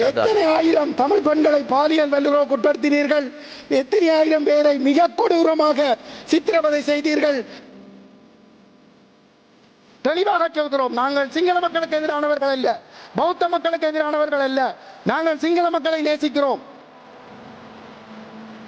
எத்தனை ஆயிரம் தமிழ் பெண்களை பாலியல் வல்லுறவுக்கு உட்படுத்தினீர்கள் எத்தனை ஆயிரம் பேரை மிக கொடூரமாக சித்திரவதை செய்தீர்கள். தெளிவாக சொல்கிறோம். நாங்கள் சிங்கள மக்களுக்கு எதிரானவர்கள் அல்ல. பௌத்த மக்களுக்கு எதிரானவர்கள் அல்ல. நாங்கள் சிங்கள மக்களை நேசிக்கிறோம்.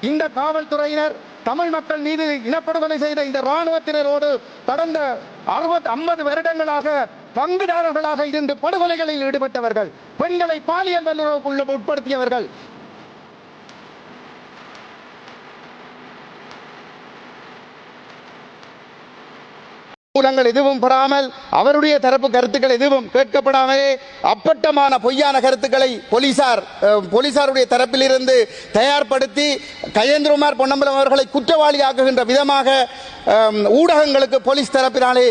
இந்த காவல்துறையினர் தமிழ் மக்கள் மீது இனப்படுகொலை செய்த இந்த ராணுவத்தினரோடு கடந்த அறுபத்தி ஐம்பது வருடங்களாக பங்குதாரர்களாக இருந்து படுகொலைகளில் ஈடுபட்டவர்கள் பெண்களை பாலியல் வல்லுறவுக்குள்ள உட்படுத்தியவர்கள் மூலங்கள் எதுவும் பெறாமல் அவருடைய தரப்பு கருத்துக்கள் எதுவும் கேட்கப்படாமலே அப்பட்டமான பொய்யான கருத்துக்களை போலீசார் போலீசாருடைய தரப்பிலிருந்து தயார்படுத்தி கஜேந்திரகுமார் பொன்னம்பலம் அவர்களை குற்றவாளியாக்குகின்ற விதமாக ஊடகங்களுக்கு போலீஸ் தரப்பினாலே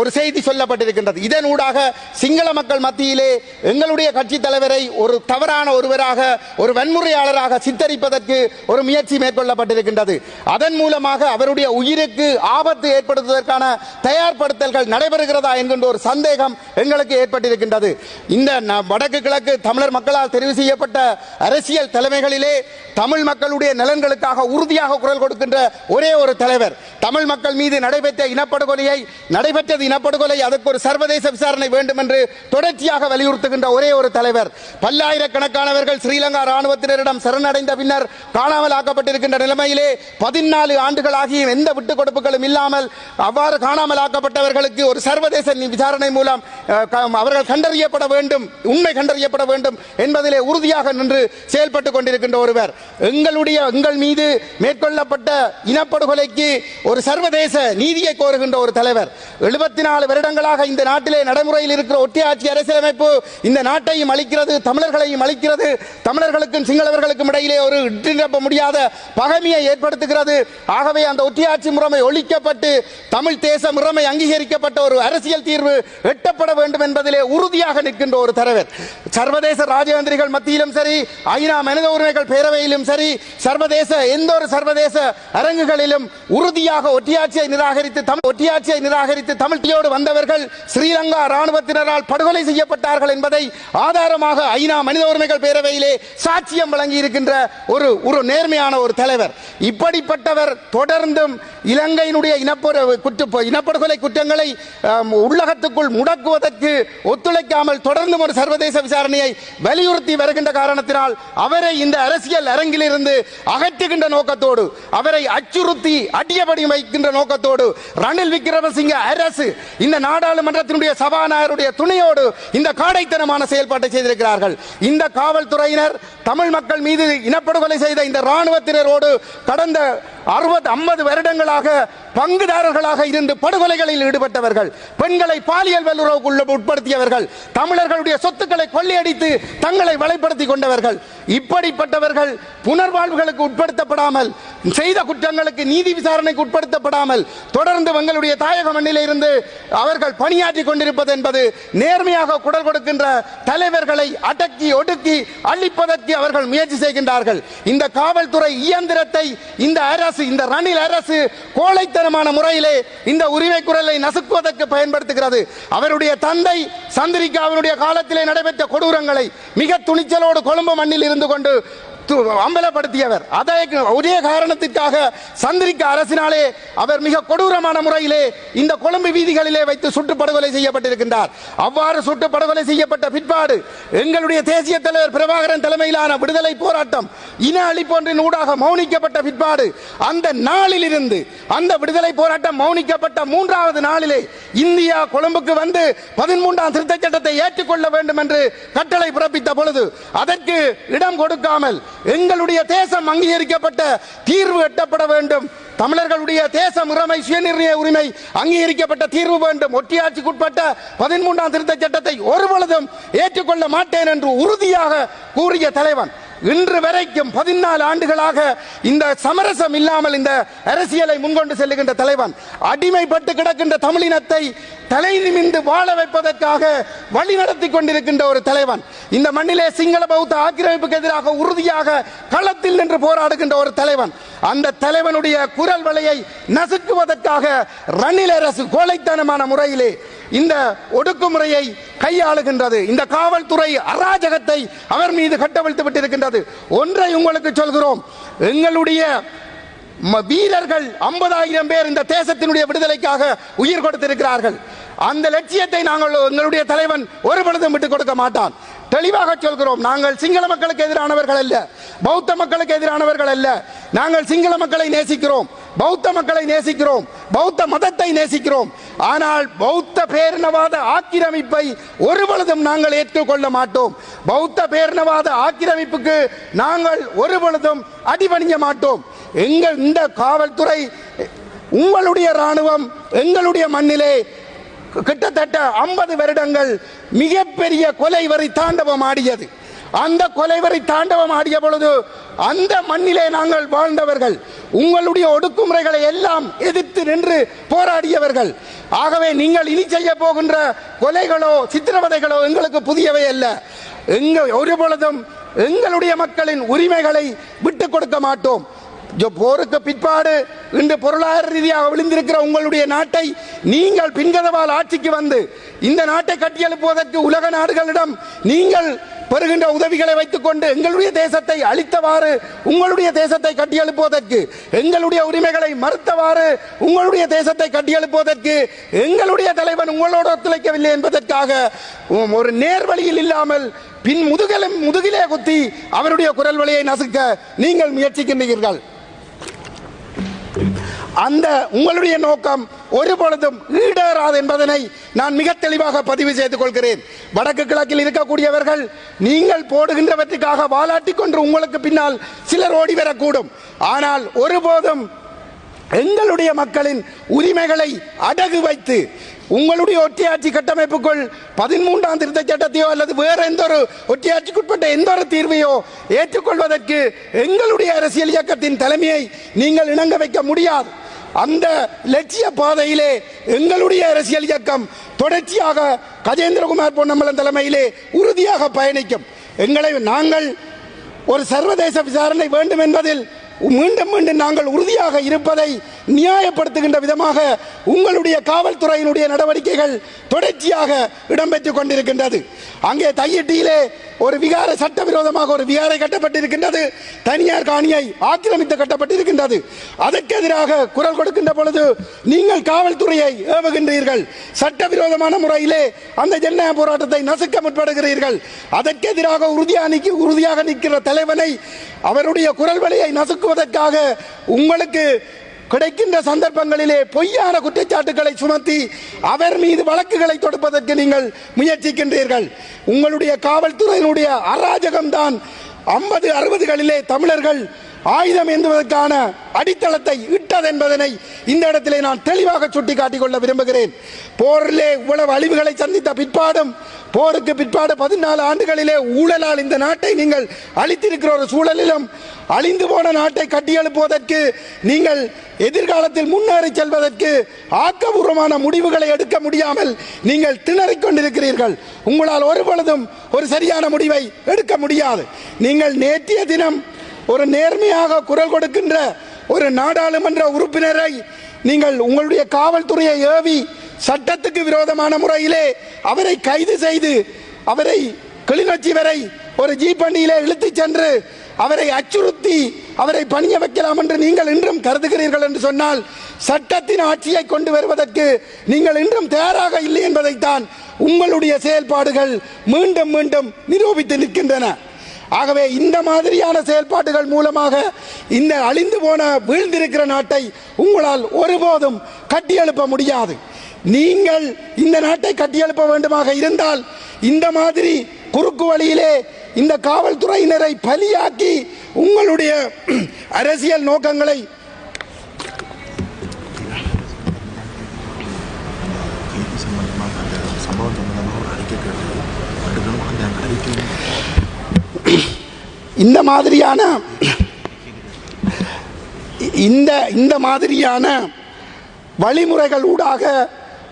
ஒரு செய்தி சொல்லப்பட்டிருக்கின்றது. இதன் ஊடாக சிங்கள மக்கள் மத்தியிலே எங்களுடைய கட்சி தலைவரை ஒரு தவறான ஒருவராக ஒரு வன்முறையாளராக சித்தரிப்பதற்கு ஒரு முயற்சி மேற்கொள்ளப்பட்டிருக்கின்றது. அதன் மூலமாக அவருடைய உயிருக்கு ஆபத்து ஏற்படுத்துவதற்கான தயார்படுத்தல்கள் நடைபெறுகிறதா என்கின்ற ஒரு சந்தேகம் எங்களுக்கு ஏற்பட்டிருக்கின்றது. இந்த வடக்கு கிழக்கு தமிழர் மக்களால் தெரிவு செய்யப்பட்ட அரசியல் தலைமைகளிலே தமிழ் மக்களுடைய நலன்களுக்காக உறுதியாக குரல் கொடுக்கின்ற ஒரே ஒரு தலைவர். தமிழ் மக்கள் மீது நடைபெற்ற இனப்படுகொலையை நடைபெற்றது இனப்படுகொலை அதற்கு ஒரு சர்வதேச விசாரணை வேண்டும் என்று தொடர்ச்சியாக வலியுறுத்துகின்ற ஒரே ஒரு தலைவர். பல்லாயிரக்கணக்கானவர்கள் ஸ்ரீலங்கா ராணுவத்தினரிடம் சரணடைந்த பின்னர் காணாமல் ஆக்கப்பட்டிருக்கின்ற நிலைமையிலே பதினாலு ஆண்டுகளாகியும் எந்த விட்டுக் கொடுப்புகளும் இல்லாமல் அவ்வாறு காணாமல் ஆக்கப்பட்டவர்களுக்கு ஒரு சர்வதேச விசாரணை மூலம் அவர்கள் கண்டறியப்பட வேண்டும் உண்மை கண்டறியப்பட வேண்டும் என்பதிலே உறுதியாக நின்று செயல்பட்டுக் கொண்டிருக்கின்ற ஒருவர். எங்களுடைய எங்கள் மீது மேற்கொள்ளப்பட்ட இனப்படுகொலைக்கு ஒரு சர்வதேச நீதியை கோருகின்ற ஒரு தலைவர். எழுபத்தி நாலு வருடங்களாக இந்த நாட்டிலே நடைமுறையில் இருக்கிற ஒட்டியாட்சி அரசியலமைப்பு இந்த நாட்டையும் அளிக்கிறது தமிழர்களையும் அளிக்கிறது தமிழர்களுக்கும் சிங்களவர்களுக்கும் இடையிலே ஒரு இட்டு நிரப்ப முடியாத பகைமையை ஏற்படுத்துகிறது. ஆகவே அந்த ஒட்டியாட்சி முறைமை ஒழிக்கப்பட்டு தமிழ் தேச முறைமை அங்கீகரிக்கப்பட்ட ஒரு அரசியல் தீர்வு எட்டப்பட வேண்டும் என்பதிலே உறுதியாக நிற்கின்ற ஒரு தலைவர். சர்வதேச ராஜதந்திரிகள் மத்தியிலும் சரி ஐநா மனித உரிமைகள் பேரவையிலும் சரி சர்வதேச எந்த ஒரு சர்வதேச அரங்குகளிலும் உறுதியாக ஒட்டியாட்சியை நிராகரித்து தமிழ் ஒட்டியாட்சியை நிராகரித்து தமிழ்டியோடு வந்தவர்கள் ஸ்ரீலங்கா ராணுவத்தினரால் படுகொலை செய்யப்பட்டார்கள் என்பதை ஆதாரமாக ஐநா மனித உரிமைகள் பேரவையிலே சாட்சியம் வழங்கி இருக்கின்ற ஒரு ஒரு நேர்மையான ஒரு தலைவர். இப்படிப்பட்டவர் தொடர்ந்தும் இலங்கையினுடைய இனப்பொரு குற்ற இனப்படுகொலை குற்றங்களை உள்ளகத்துக்குள் முடக்குவதற்கு ஒத்துழைக்காமல் தொடர்ந்து ஒரு சர்வதேச விசாரணையை வலியுறுத்தி வருகின்ற காரணத்தினால் அவரை இந்த அரசியல் அரங்கிலிருந்து அகற்றுகின்ற நோக்கத்தோடு அவரை அச்சுறுத்தி அடியபடி வைக்கின்ற நோக்கத்தோடு ரணில் விக்ரமசிங்க அரசு இந்த நாடாளுமன்றத்தினுடைய சபாநாயகருடைய துணையோடு இந்த காடைத்தனமான செயல்பாட்டை செய்திருக்கிறார்கள். இந்த காவல்துறையினர் தமிழ் மக்கள் மீது இனப்படுகொலை செய்த இந்த ராணுவத்தினரோடு கடந்த அறுபது ஐம்பது வருடங்களாக பங்குதாரர்களாக இருந்து படுகொலைகளில் ஈடுபட்டவர்கள் பெண்களை பாலியல் வல்லுறவுக்குள்ள உட்படுத்தியவர்கள் தமிழர்களுடைய சொத்துக்களை கொள்ளையடித்து தங்களை வலைப்படுத்தி கொண்டவர்கள் இப்படிப்பட்டவர்கள் புனர்வாழ்வுகளுக்கு உட்படுத்தப்படாமல் செய்த குற்றங்களுக்கு நீதி விசாரணைக்கு உட்படுத்தப்படாமல் தொடர்ந்து எங்களுடைய தாயக மண்ணில் இருந்து அவர்கள் பணியாற்றி கொண்டிருப்பது என்பது நேர்மையாக குடல் கொடுக்கின்ற தலைவர்களை அடக்கி ஒடுக்கி அழிப்பதற்கு அவர்கள் முயற்சி செய்கின்றார்கள். இந்த காவல்துறை இயந்திரத்தை இந்த அரசு இந்த ரணில் அரசு கோழைத்தனமான முறையிலே இந்த உரிமை குரலை நசுக்குவதற்கு பயன்படுத்துகிறது. அவருடைய தந்தை சந்திரிகாவினுடைய காலத்திலே நடைபெற்ற கொடூரங்களை மிக துணிச்சலோடு கொழும்பு மண்ணில் இருந்து கொண்டு அம்பலப்படுத்தியவர். அதை ஒரே காரணத்திற்காக சந்திரிக்க அரசினாலே அவர் மிக கொடூரமான முறையிலே இந்த கொழும்பு வீதிகளிலே வைத்து சுட்டு படுகொலை செய்யப்பட்டிருக்கின்றார். அவ்வாறு சுட்டு படுகொலை செய்யப்பட்ட பிற்பாடு எங்களுடைய தேசிய தலைவர் பிரபாகரன் தலைமையிலான விடுதலை போராட்டம் இன அழிப்பொன்றின் ஊடாக மௌனிக்கப்பட்ட பிற்பாடு அந்த நாளில் இருந்து அந்த விடுதலை போராட்டம் மௌனிக்கப்பட்ட மூன்றாவது நாளிலே இந்தியா கொழும்புக்கு வந்து பதிமூன்றாம் திருத்த சட்டத்தை ஏற்றுக்கொள்ள வேண்டும் என்று கட்டளை பிறப்பித்த பொழுது அதற்கு இடம் கொடுக்காமல் எங்களுடைய தேசம் அங்கீகரிக்கப்பட்ட தீர்வு எட்டப்பட வேண்டும். தமிழர்களுடைய தேச முறைமை சுயநிர்ணய உரிமை அங்கீகரிக்கப்பட்ட தீர்வு வேண்டும். ஒற்றியாட்சிக்குட்பட்ட பதிமூன்றாம் திருத்தச் சட்டத்தை ஒருபொழுதும் ஏற்றுக்கொள்ள மாட்டேன் என்று உறுதியாக கூறிய தலைவன் இன்று வரைக்கும் பதினாலு ஆண்டுகளாக இந்த சமரசம் இல்லாமல் இந்த அரசியலை முன்கொண்டு செல்லுகின்ற தலைவன் அடிமைப்பட்டு கிடக்கின்ற தமிழினத்தை தலை நிமிந்து வாழ வைப்பதற்காக வழி நடத்தி கொண்டிருக்கின்ற ஒரு தலைவன் இந்த மண்ணிலே சிங்கள பௌத்த ஆக்கிரமிப்புக்கு எதிராக உறுதியாக களத்தில் நின்று போராடுகின்ற ஒரு தலைவன் அந்த தலைவனுடைய குரல் வலையை நசுக்குவதற்காக ரணில் அரசு கோழைத்தனமான முறையிலே இந்த ஒடுக்குமுறையை கையாளுகின்றது. இந்த காவல்துறை அராஜகத்தை அவர் மீது கட்டவிழ்த்து விட்டிருக்கின்றது ஒன்றை உங்களுக்கு சொல்கிறோம். எங்களுடைய ம- வீரர்கள் ஐம்பதாயிரம் பேர் இந்த தேசத்தினுடைய விடுதலைக்காக உயிர் கொடுத்திருக்கிறார்கள். அந்த லட்சியத்தை நாங்கள் எங்களுடைய தலைவன் ஒரு பொழுதும் விட்டுக் கொடுக்க மாட்டான். தெளிவாக சொல்கிறோம். நாங்கள் சிங்கள மக்களுக்கு எதிரானவர்கள் அல்ல. பௌத்த மக்களுக்கு எதிரானவர்கள் அல்ல. நாங்கள் சிங்கள மக்களை நேசிக்கிறோம். பௌத்த மக்களை நேசிக்கிறோம் பௌத்த மதத்தை நேசிக்கிறோம். ஆனால் பௌத்த பேரினவாத ஆக்கிரமிப்பை ஒருபொழுதும் நாங்கள் ஏற்றுக்கொள்ள மாட்டோம். பௌத்த பேரினவாத ஆக்கிரமிப்புக்கு நாங்கள் ஒருபொழுதும் அடிபணிய மாட்டோம். எங்கள் இந்த காவல்துறை உங்களுடைய ராணுவம் எங்களுடைய மண்ணிலே கிட்டத்தட்ட ஐம்பது வருடங்கள் மிகப்பெரிய கொலைவரி தாண்டவம் ஆடியது. அந்த கொலைவரை தாண்டவம் ஆடிய பொழுது அந்த மண்ணிலே நாங்கள் வாழ்ந்தவர்கள் உங்களுடைய ஒடுக்குமுறைகளை எல்லாம் எதிர்த்து நின்று போராடியவர்கள். ஆகவே நீங்கள் இனி செய்ய போகின்ற கொலைகளோ சித்திரவதைகளோ எங்களுக்கு புதியவை அல்ல. எங்க ஒருபொழுதும் எங்களுடைய மக்களின் உரிமைகளை விட்டுக் கொடுக்க மாட்டோம். ஜோ- போருக்கு பிற்பாடு இன்று பொருளாதார ரீதியாக விழுந்திருக்கிற உங்களுடைய நாட்டை நீங்கள் பின்கதவால் ஆட்சிக்கு வந்து இந்த நாட்டை கட்டியெழுப்புவதற்கு உலக நாடுகளிடம் நீங்கள் பெறுகின்ற உதவிகளை வைத்துக் கொண்டு எங்களுடைய தேசத்தை அழித்தவாறு உங்களுடைய தேசத்தை கட்டியெழுப்புவதற்கு எங்களுடைய உரிமைகளை மறுத்தவாறு உங்களுடைய தேசத்தை கட்டியெழுப்புவதற்கு எங்களுடைய தலைவன் உங்களோடு ஒத்துழைக்கவில்லை என்பதற்காக ஒரு நேர்வழியில் இல்லாமல் பின் முதுகலும் முதுகிலே குத்தி அவருடைய குரல் வழியை நசுக்க நீங்கள் முயற்சிக்கின்றீர்கள். அந்த உங்களுடைய நோக்கம் ஒரு பொழுதும் ஈடேறாது என்பதனை நான் மிக தெளிவாக பதிவு செய்து கொள்கிறேன். வடக்கு கிழக்கில் இருக்கக்கூடியவர்கள் நீங்கள் போடுகின்றவற்றுக்காக வாலாட்டி கொன்று உங்களுக்கு பின்னால் சிலர் ஓடி வரக்கூடும். ஆனால் ஒருபோதும் எங்களுடைய மக்களின் உரிமைகளை அடகு வைத்து உங்களுடைய ஒற்றையாட்சி கட்டமைப்புக்குள் பதிமூன்றாம் திருத்த சட்டத்தையோ அல்லது வேறு எந்த ஒரு ஒற்றையாட்சிக்குட்பட்ட எந்த ஒரு தீர்வையோ ஏற்றுக்கொள்வதற்கு எங்களுடைய அரசியல் இயக்கத்தின் தலைமையை நீங்கள் இணங்க வைக்க முடியாது. அந்த லட்சிய பாதையிலே எங்களுடைய அரசியல் இயக்கம் தொடர்ச்சியாக கஜேந்திரகுமார் பொன்னம்பலம் தலைமையிலே உறுதியாக பயணிக்கும். எங்களை நாங்கள் ஒரு சர்வதேச விசாரணை வேண்டும் என்பதில் மீண்டும் மீண்டும் நாங்கள் உறுதியாக இருப்பதை நியாயப்படுத்துகின்ற விதமாக உங்களுடைய காவல்துறையினுடைய நடவடிக்கைகள் தொடர்ச்சியாக இடம்பெற்றுக் கொண்டிருக்கின்றது. அங்கே தையிட்டியிலே ஒரு விகார சட்டவிரோதமாக ஒரு விகாரை கட்டப்பட்டிருக்கின்றது. தனியார் காணியை ஆக்கிரமித்து கட்டப்பட்டிருக்கின்றது. அதற்கு எதிராக குரல் கொடுக்கின்ற பொழுது நீங்கள் காவல்துறையை ஏவுகின்றீர்கள். சட்டவிரோதமான முறையிலே அந்த ஜனநாயக போராட்டத்தை நசுக்க முற்படுகிறீர்கள். அதற்கு எதிராக உறுதியாக உறுதியாக நிற்கிற தலைவனை அவருடைய குரல் வழியை நசுக்குவதற்காக உங்களுக்கு கிடைக்கின்ற சந்தர்ப்பங்களிலே பொய்யான குற்றச்சாட்டுகளை சுமத்தி அவர் மீது வழக்குகளை தொடுப்பதற்கு நீங்கள் முயற்சிக்கின்றீர்கள். உங்களுடைய காவல்துறையினுடைய அராஜகம்தான் ஐம்பது அறுபதுகளிலே தமிழர்கள் ஆயுதம் என்பதற்கான அடித்தளத்தை இட்டது என்பதனை இந்த இடத்திலே நான் தெளிவாக சுட்டிக்காட்டிக் கொள்ள விரும்புகிறேன். போரிலே இவ்வளவு அழிவுகளை சந்தித்த பிற்பாடும் போருக்கு பிற்பாடு பதினாலு ஆண்டுகளிலே ஊழலால் இந்த நாட்டை நீங்கள் அழித்திருக்கிற ஒரு சூழலிலும் அழிந்து போன நாட்டை கட்டியெழுப்புவதற்கு நீங்கள் எதிர்காலத்தில் முன்னேறி செல்வதற்கு ஆக்கபூர்வமான முடிவுகளை எடுக்க முடியாமல் நீங்கள் திணறிக் கொண்டிருக்கிறீர்கள். உங்களால் ஒரு பொழுதும் ஒரு சரியான முடிவை எடுக்க முடியாது. நீங்கள் நேற்றைய தினம் ஒரு நேர்மையாக குரல் கொடுக்கின்ற ஒரு நாடாளுமன்ற உறுப்பினரை நீங்கள் உங்களுடைய காவல்துறையை ஏவி சட்டத்துக்கு விரோதமான முறையிலே அவரை கைது செய்து அவரை கிளிநொச்சி வரை ஒரு ஜீப்பண்டியிலே இழுத்துச் சென்று அவரை அச்சுறுத்தி அவரை பணிய வைக்கலாம் என்று நீங்கள் இன்றும் கருதுகிறீர்கள் என்று சொன்னால் சட்டத்தின் ஆட்சியை கொண்டு வருவதற்கு நீங்கள் இன்றும் தயாராக இல்லை என்பதைத்தான் உங்களுடைய செயல்பாடுகள் மீண்டும் மீண்டும் நிரூபித்து நிற்கின்றன. ஆகவே இந்த மாதிரியான செயல்பாடுகள் மூலமாக இந்த அழிந்து போன வீழ்ந்திருக்கிற நாட்டை உங்களால் ஒருபோதும் கட்டியெழுப்ப முடியாது. நீங்கள் இந்த நாட்டை கட்டியெழுப்ப வேண்டுமாக இருந்தால் இந்த மாதிரி குறுக்கு வழியிலே இந்த காவல்துறையினரை பலியாக்கி உங்களுடைய அரசியல் நோக்கங்களை இது சம்பந்தமாக அந்த சம்பவம் சம்பந்தமாக ஒரு அறிக்கை கேட்டது அடுத்தது அந்த அறிக்கை இந்த மாதிரியான இந்த இந்த மாதிரியான வழிமுறைகள் ஊடாக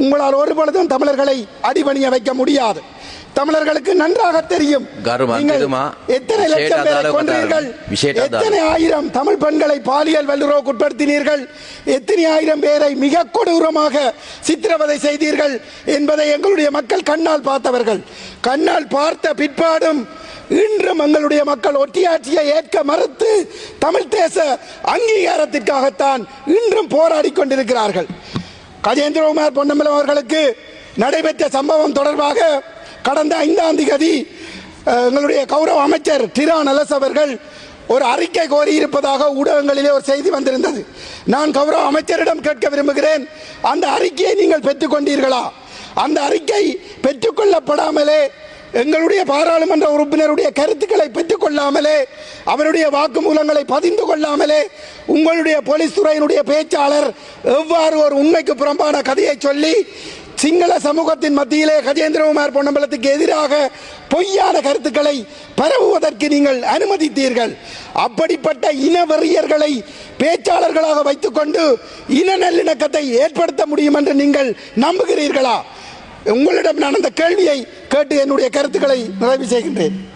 உங்களால் ஒரு பொழுதும் தமிழர்களை அடிபணிய வைக்க முடியாது. தமிழர்களுக்கு நன்றாக தெரியும். எத்தனை லட்சம் பேரை கொன்றீர்கள்? எத்தனை ஆயிரம் தமிழ் பெண்களை பாலியல் வல்லுறவுக்கு உட்படுத்தினீர்கள்? எத்தனை ஆயிரம் பேரை மிக கொடூரமாக சித்திரவதை செய்தீர்கள் என்பதை எங்களுடைய மக்கள் கண்ணால் பார்த்தவர்கள். கண்ணால் பார்த்த பிற்பாடும் இன்றும் எங்களுடைய மக்கள் ஒட்டியாட்சியை ஏற்க மறுத்து தமிழ் தேச அங்கீகாரத்திற்காகத்தான் இன்றும் போராடி கொண்டிருக்கிறார்கள். கஜேந்திரகுமார் பொன்னம்பலம் அவர்களுக்கு நடைபெற்ற சம்பவம் தொடர்பாக கடந்த ஐந்தாம் திகதி எங்களுடைய கௌரவ அமைச்சர் டிரா நலஸ் அவர்கள் ஒரு அறிக்கை கோரியிருப்பதாக ஊடகங்களிலே ஒரு செய்தி வந்திருந்தது. நான் கௌரவ அமைச்சரிடம் கேட்க விரும்புகிறேன் அந்த அறிக்கையை நீங்கள் பெற்றுக்கொண்டீர்களா அந்த அறிக்கை பெற்றுக்கொள்ளப்படாமலே எங்களுடைய பாராளுமன்ற உறுப்பினருடைய கருத்துக்களை பெற்றுக்கொள்ளாமலே அவருடைய வாக்குமூலங்களை பதிந்து கொள்ளாமலே உங்களுடைய போலீஸ் துறையினுடைய பேச்சாளர் எவ்வாறு ஒரு உண்மைக்கு புறம்பான கதையை சொல்லி சிங்கள சமூகத்தின் மத்தியிலே கஜேந்திரகுமார் பொன்னம்பலத்துக்கு எதிராக பொய்யான கருத்துக்களை பரவுவதற்கு நீங்கள் அனுமதித்தீர்கள். அப்படிப்பட்ட இனவெறியர்களை பேச்சாளர்களாக வைத்துக்கொண்டு இன நல்லிணக்கத்தை ஏற்படுத்த முடியும் என்று நீங்கள் நம்புகிறீர்களா? உங்களிடம் நான் அந்த கேள்வியை கேட்டு என்னுடைய கருத்துக்களை நிறைவு செய்கின்றேன்.